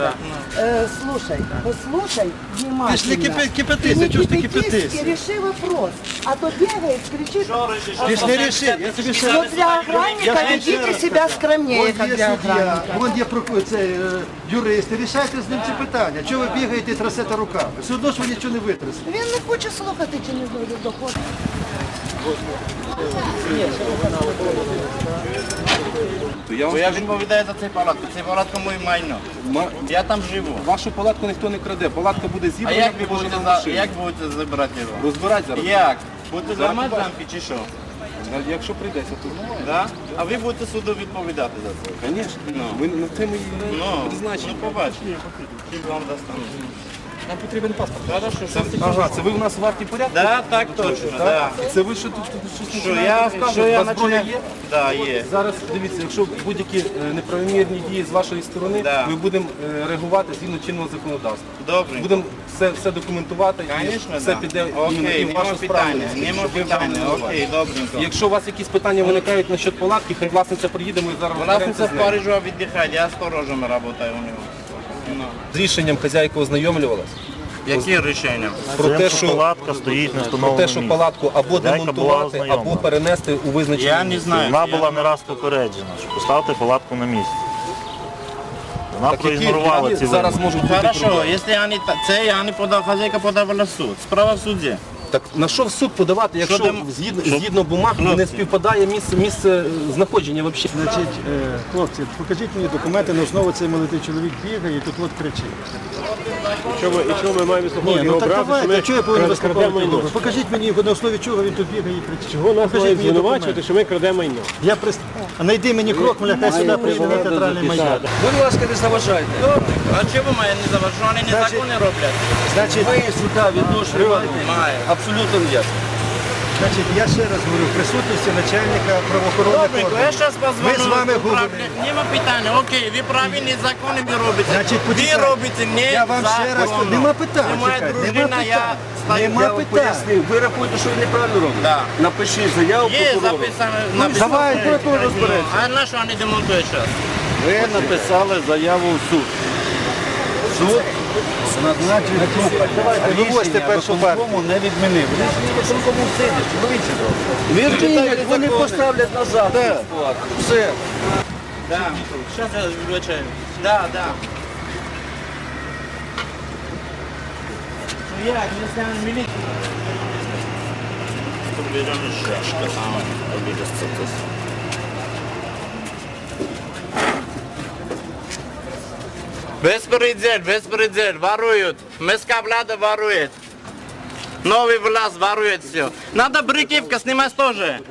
Да. Э, слушай, послушай внимательно. Ты ж не кипи- кипятись, Не а чё ж ты кипятись кипятись? И реши вопрос. А то бегает, кричит. Ти ж не ріши, я тобі ще Но для охранника Я ведите ще раз себя кажу. скромнее, Вон как є для суддя, охранника. вон є проку- це, е, юристи, рішайте з ним ці питання. Чого ви бігаєте і трясете руками? Все одно ж ви нічого не витрясете. Він не хоче слухати, чи не доходить. Я Бо я скажу, відповідаю за цей палатку. Цей палатка моє майно. ма- Я там живу. вашу палатку ніхто не краде. Палатка буде А зібрана, як ви положена будете в за машину. як будете забирати його? Розбирати зараз. Як? Будете Зараз ламати побачимо. замки чи що? А Якщо прийдеться, то Да? А ви будете суду відповідати за це. звісно. Ми на це ми і Ну, призначені. ну побачимо. Скільки вам достану. Нам потрібен паспорт. Хорошо, що Ага, це ви у нас в варті порядку? Да, так точно, да. Це ви що тут щось Що починаєте я, розказувати? що я У вас зброя починаю? є? Да, є. Зараз дивіться, якщо будь-які е, неправомірні дії з вашої сторони, Да. ми будемо е, реагувати згідно чинного законодавства. Добре. Будемо все, все документувати, і все да. піде Окей, і в нема вашу справу. питання, нема щоб ви питання. Окей, добренько. Якщо у вас якісь питання виникають насчет палатки, хай власниця приїде, ми зараз Власниця розберемося в нею. Парижу віддихає, я сторожем працюю у нього. З рішенням хазяйка ознайомлювалась Які рішення? про те, що палатка стоїть на про те, що палатку або Хазяйка була демонтувати, або перенести у визначення. Я не знаю. Вона була не- раз попереджена, що поставте палатку на місці. Вона Так які проігнорувала ці зараз можуть бути Хорошо, проблеми? якщо я не це я не подав, хазяйка подавала в суд. Справа в суді. Так на що в суд подавати, якщо Що там- згідно, що- згідно бумаг не співпадає місце, місце е, знаходження взагалі? Значить, е, хлопці, покажіть мені документи, на основу цей молодий чоловік бігає і тут от кричить. Якщо ми, якщо ми маємо Ні, вислуховувати ну його так образи, давайте, що чого я повинен крадемо майно. Покажіть мені, на основі чого він тут бігає і кричить. Чого нас Покажіть мають мені звинувачувати, документи. що ми крадемо майно? Я прис... А найди мені крок, мене хай сюди приїде на театральний майдан. Будь ласка, не заважайте. А чому має не заважати? Вони незаконно роблять. Значить, Ви сюди відношення маєте Має. Абсолютно ніяк. значить, я ще раз говорю, в присутності начальника правоохоронних Добренько, я органів. зараз позвоню. Ми з вами говоримо. Нема питання, окей, ви праві незаконно ви робите. Значить, ви почекайте. робите не Я вам ще раз кажу, нема питань, Немає дружина, я питань. стою. Нема Я вам питань. пояснив, ви рахуєте, що ви неправильно робите? Да. Напишіть заяву Є прокурору. записано. Ну, написано. давай, прокурор розбереться. А на що вони демонтують зараз? Ви написали заяву в суд. Суд назначив Давайте, вивозьте першу партію. не відмінив. Вони ж не виконкому сидять, чоловіче Ви вміють, вони поставлять назад. Все. Да. Сейчас я вибачаю. Да, да. Ну як, не знаю, міліція. Побіжана шашка там, обідеться тут. Беспредел, беспредел, воруют. Местная влада ворует. Новый власть ворует все. Надо брикивка снимать тоже.